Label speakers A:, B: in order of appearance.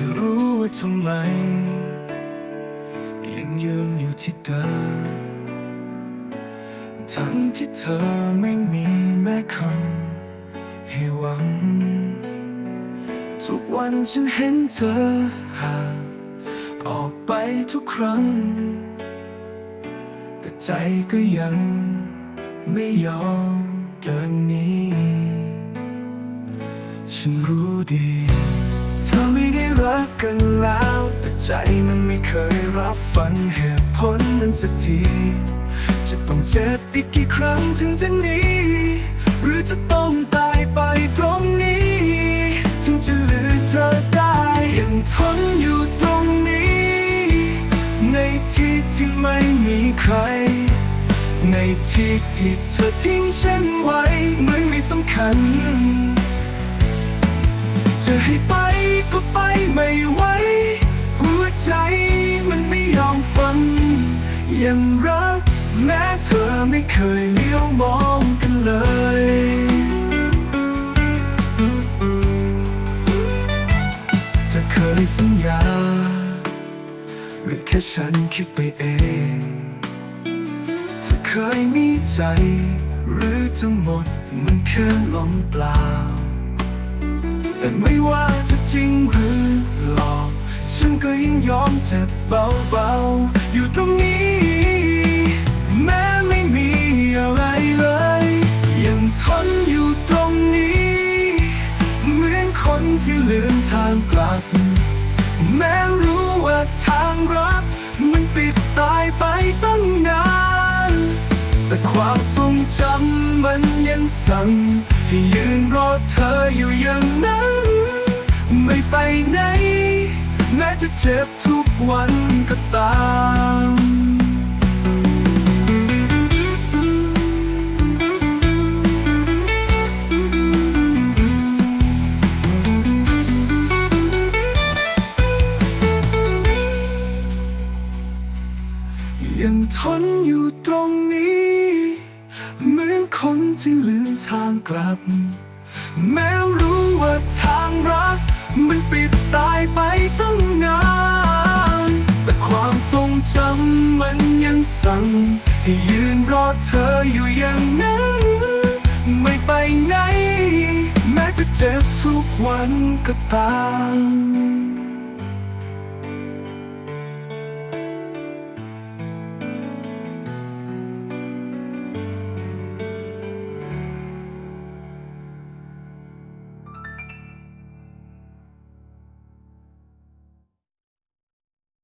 A: รู้ว่าทำไม ยังยืนอยู่ที่เดิมทั้งที่เธอไม่มีแม้คำให้หวัง ทุกวันฉันเห็นเธอห่างออกไปทุกครั้ง แต่ใจก็ยังไม่ยอมเดินนี้ ฉันรู้ดี กกันแล้ว แต่ใจมันไม่เคยรับฟังเหตุผลนั้นสักที จะต้องเจ็บอีกกี่ครั้งถึงจะหนีหรือจะต้องตายไปตรงนี้ ถึงจะลืมเธอได้ยังทนอยู่ตรงนี้ ในที่ที่ไม่มีใคร ในที่ที่เธอทิ้งฉันไว้เหมือนไม่สำคัญ จะให้ไป ไม่ไหว หัวใจมันไม่ยอมฟัง ยังรักแม้เธอไม่เคยเลี้ยวมองกันเลยจะเคยสัญญา หรือแค่ฉันคิดไปเองเธอเคยมีใจ หรือทั้งหมดมันแค่ลมเปล่า แต่ไม่ว่าจะจริงหรือหลอก ฉันก็ยังยอมเจ็บเบาๆ อยู่ตรงนี้ แม้ไม่มีอะไรเลย ยังทนอยู่ตรงนี้ เหมือนคนที่ลืมทางกลับ แม้รู้ว่าทางรักมันปิดตายไปตั้งนาน แต่ความทรงจำมันยังสั่ง ให้ยืนรอเธออยู่อย่างนั้น ไม่ไปไหน แม้จะเจ็บทุกวันก็ตามยังทนอยู่ตรงนี้ เหมือนคนที่ลืมทางกลับ แม้รู้ว่าทางรัก มันปิดตายไปตั้งนาน แต่ความทรงจำมันยังสั่ง ให้ยืนรอเธออยู่อย่างนั้น ไม่ไปไหน แม้จะเจ็บทุกวันก็ตาม